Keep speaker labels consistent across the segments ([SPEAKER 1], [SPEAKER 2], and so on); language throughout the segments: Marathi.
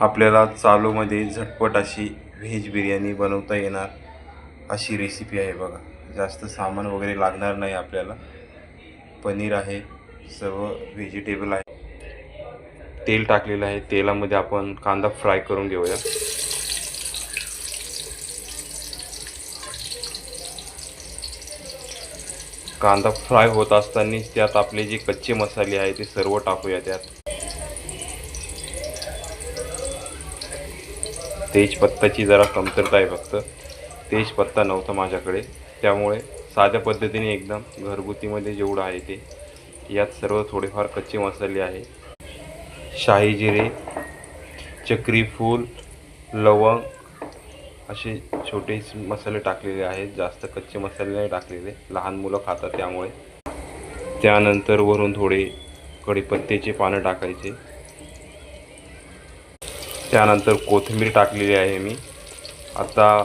[SPEAKER 1] आपल्याला चालूमध्ये झटपट अशी व्हेज बिर्याणी बनवता येणार अशी रेसिपी आहे बघा. जास्त सामान वगैरे लागणार नाही आपल्याला. पनीर आहे सर्व व्हेजिटेबल आहे. तेल टाकलेलं आहे. तेलामध्ये आपण कांदा फ्राय करून घेऊया कांदा फ्राय होत असतानाच त्यात आपले जे कच्चे मसाले आहे ते सर्व टाकूया त्यात. तेजपत्ताची जरा कमतरता आहे फक्त. तेजपत्ता नव्हता माझ्याकडे. त्यामुळे साध्या पद्धतीने एकदम घरगुतीमध्ये जेवढं आहे ते यात सर्व थोडेफार कच्चे मसाले आहे. शाही जिरे चक्रीफूल लवंग असे छोटे मसाले टाकलेले आहेत. जास्त कच्चे मसाले नाही टाकलेले. लहान मुलं खातात त्यामुळे. त्यानंतर वरून थोडे कढीपत्त्याचे पानं टाकायचे. त्यानंतर कोथिंबीर टाकलेली आहे मी. आता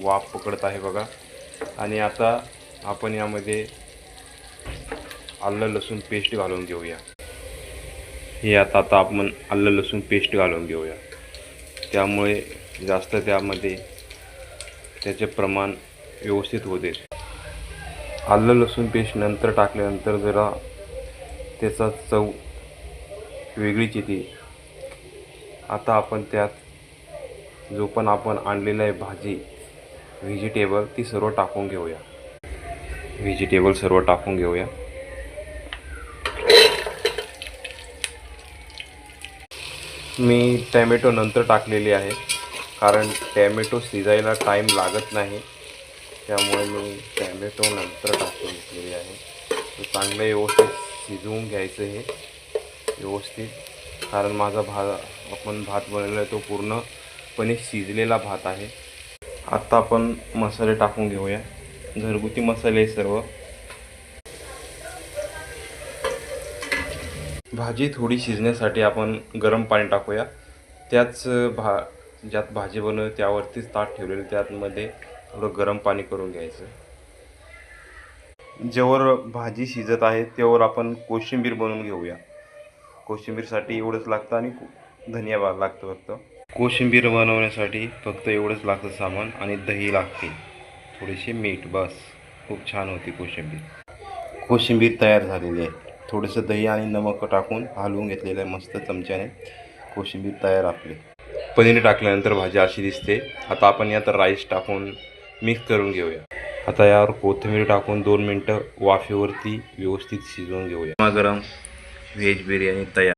[SPEAKER 1] वाफ पकडत आहे बघा. आणि आता आपण यामध्ये आलं लसूण पेस्ट घालून घेऊया. हे आता आता आपण आलं लसूण पेस्ट घालून घेऊया. त्यामुळे जास्त त्यामध्ये त्याचे प्रमाण व्यवस्थित होते. आलं लसूण पेस्ट नंतर टाकल्यानंतर जरा त्याचा चव वेगळीच येते. आता आपण त्यात जो पण आपण आणलेला आहे भाजी व्हेजिटेबल ती सर्व टाकून घेऊया. व्हेजिटेबल सर्व टाकून घेऊया. मी टॅमॅटो नंतर टाकलेली आहे कारण टॅमॅटो शिजायला टाईम लागत नाही. त्यामुळे मी टॅमॅटो नंतर टाकून घेतलेली आहे. चांगलं व्यवस्थित शिजवून घ्यायचं हे. व्यवस्थित कारण माझा भात आपण भात बनवलेला आहे तो पूर्णपणे शिजलेला भात आहे. आत्ता आपण मसाले टाकून घेऊया. घरगुती मसाले सर्व. भाजी थोडी शिजण्यासाठी आपण गरम पाणी टाकूया. त्याच भा ज्यात भाजी बनव त्यावरतीच ताट ठेवलेलं त्यातमध्ये थोडं गरम पाणी करून घ्यायचं. जेवर भाजी शिजत आहे तेवर आपण कोशिंबीर बनवून घेऊया. कोशिंबीरसाठी एवढंच लागतं आणि धनिया बा- लागतं फक्त. कोशिंबीर बनवण्यासाठी फक्त एवढंच लागतं सामान आणि दही लागते. थोडेसे मीठ बस. खूप छान होती कोशिंबीर. कोशिंबीर तयार झालेली आहे. थोडंसं दही आणि नमक टाकून हलवून घेतलेलं आहे मस्त चमच्याने. कोशिंबीर तयार आपली. पनीर टाकल्यानंतर भाजी अशी दिसते. आता आपण यात राईस टाकून मिक्स करून घेऊया. आता यावर कोथिंबीर टाकून दोन मिनटं वाफेवरती व्यवस्थित शिजवून घेऊया. गरम व्हेज बिर्याणी तयार